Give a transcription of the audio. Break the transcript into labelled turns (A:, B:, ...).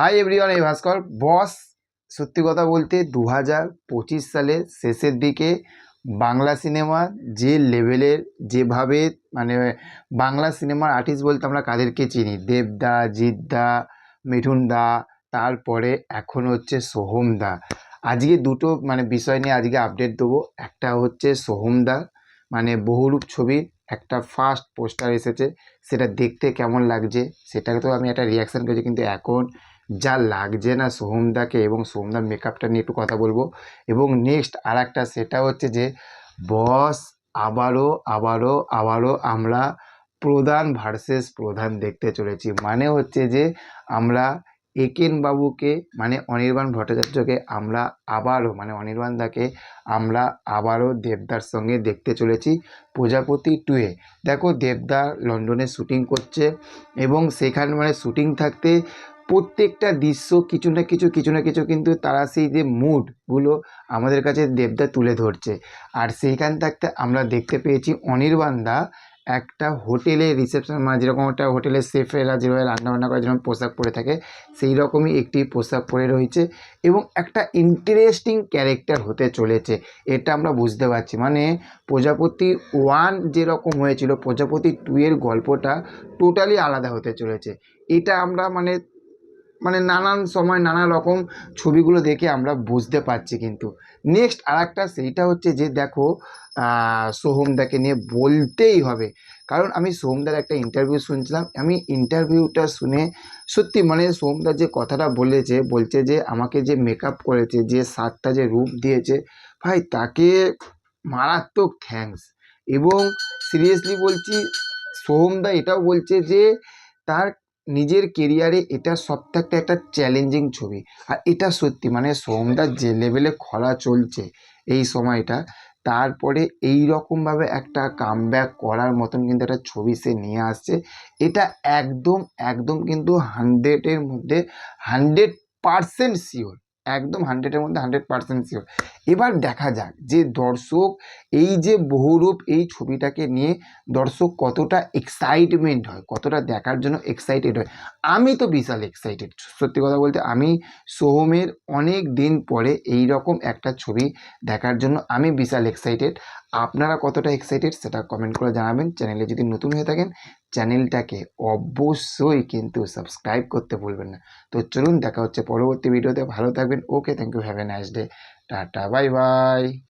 A: Hi everyone এই ভাস্কর বস সত্যি কথা বলতে দু হাজার পঁচিশ সালের শেষের দিকে বাংলা সিনেমা যে লেভেলের যেভাবে মানে বাংলা সিনেমার আর্টিস্ট বলতে আমরা কাদেরকে চিনি? দেবদা জিৎদা মিঠুনদা, তারপরে এখন হচ্ছে সোহমদা। আজকে দুটো মানে বিষয় নিয়ে আজকে আপডেট দেবো। একটা হচ্ছে সোহমদা মানে বহুরূপ ছবির একটা ফার্স্ট পোস্টার এসেছে। সেটা দেখতে কেমন লাগছে? সেটাকে তো আমি একটা রিয়াকশান করেছি কিন্তু এখন যা লাগছে না সোহমদাকে এবং সোহমদার মেকআপটা নিয়ে একটু কথা বলব। এবং নেক্সট আর একটা সেটা হচ্ছে যে বস আবারও আবারও আবারও আমরা প্রধান ভার্সেস প্রধান দেখতে চলেছি। মানে হচ্ছে যে, আমরা একেন বাবুকে মানে অনির্বাণ ভট্টাচার্যকে আমরা আবারও মানে অনির্বাণ দাকে আমরা আবারও দেবদার সঙ্গে দেখতে চলেছি প্রজাপতি টুয়ে দেখো দেবদা লন্ডনে শুটিং করছে এবং সেখানে মানে শ্যুটিং থাকতে প্রত্যেকটা দৃশ্য কিছু না কিছু কিছু না কিছু কিন্তু তারা সেই যে মুডগুলো আমাদের কাছে দেবদা তুলে ধরছে। আর সেইখান থাকতে আমরা দেখতে পেয়েছি অনির্বাণ দা একটা হোটেলে রিসেপশন মানে যেরকম একটা হোটেলের শেফেরা যেভাবে রান্নাবান্না করে, যেরকম পোশাক পরে থাকে, সেই রকমই একটি পোশাক পরে রয়েছে এবং একটা ইন্টারেস্টিং ক্যারেক্টার হতে চলেছে, এটা আমরা বুঝতে পারছি। মানে প্রজাপতি ওয়ান যেরকম হয়েছিল, প্রজাপতি টু এর গল্পটা টোটালি আলাদা হতে চলেছে। এটা আমরা মানে মানে নানান সময় নানা রকম ছবিগুলো দেখে আমরা বুঝতে পারছি কিন্তু। নেক্সট আর একটা সেইটা হচ্ছে যে দেখো সোহমদাকে নিয়ে বলতেই হবে। কারণ আমি সোহমদার একটা ইন্টারভিউ শুনছিলাম, আমি ইন্টারভিউটা শুনে সত্যি মানে সোহমদার যে কথাটা বলেছে, বলছে যে আমাকে যে মেকআপ করেছে, যে সাতটা যে রূপ দিয়েছে, ভাই তাকে মারাত্মক থ্যাঙ্কস এবং সিরিয়াসলি বলছি, সোহমদা এটাও বলছে যে তার নিজের কেরিয়ারে এটা সব থেকে একটা চ্যালেঞ্জিং ছবি। আর এটা সত্যি মানে সোমদার যে লেভেলে খরা চলছে এই সময়টা, তারপরে এই রকমভাবে একটা কামব্যাক করার মতন কিন্তু একটা ছবি সে নিয়ে আসছে। এটা একদম একদম কিন্তু হান্ড্রেডের মধ্যে হান্ড্রেড পারসেন্ট শিওর একদম হান্ড্রেডের মধ্যে হান্ড্রেড পারসেন্ট শিওর এবার দেখা যাক যে দর্শক এই যে বহুরূপ এই ছবিটাকে নিয়ে দর্শক কতটা এক্সাইটমেন্ট হয়, কতটা দেখার জন্য এক্সাইটেড হয়। আমি তো বিশাল এক্সাইটেড সত্যি কথা বলতে আমি সোহমের অনেক দিন পরে এই রকম একটা ছবি দেখার জন্য আমি বিশাল এক্সাইটেড আপনারা কতটা এক্সাইটেড সেটা কমেন্ট করে জানাবেন। চ্যানেলে যদি নতুন হয়ে থাকেন চ্যানেলটাকে অবশ্যই কিন্তু সাবস্ক্রাইব করতে ভুলবেন না। তো চলুন, দেখা হচ্ছে পরবর্তী ভিডিওতে। ভালো থাকবেন। Okay thank you have a nice day tata bye by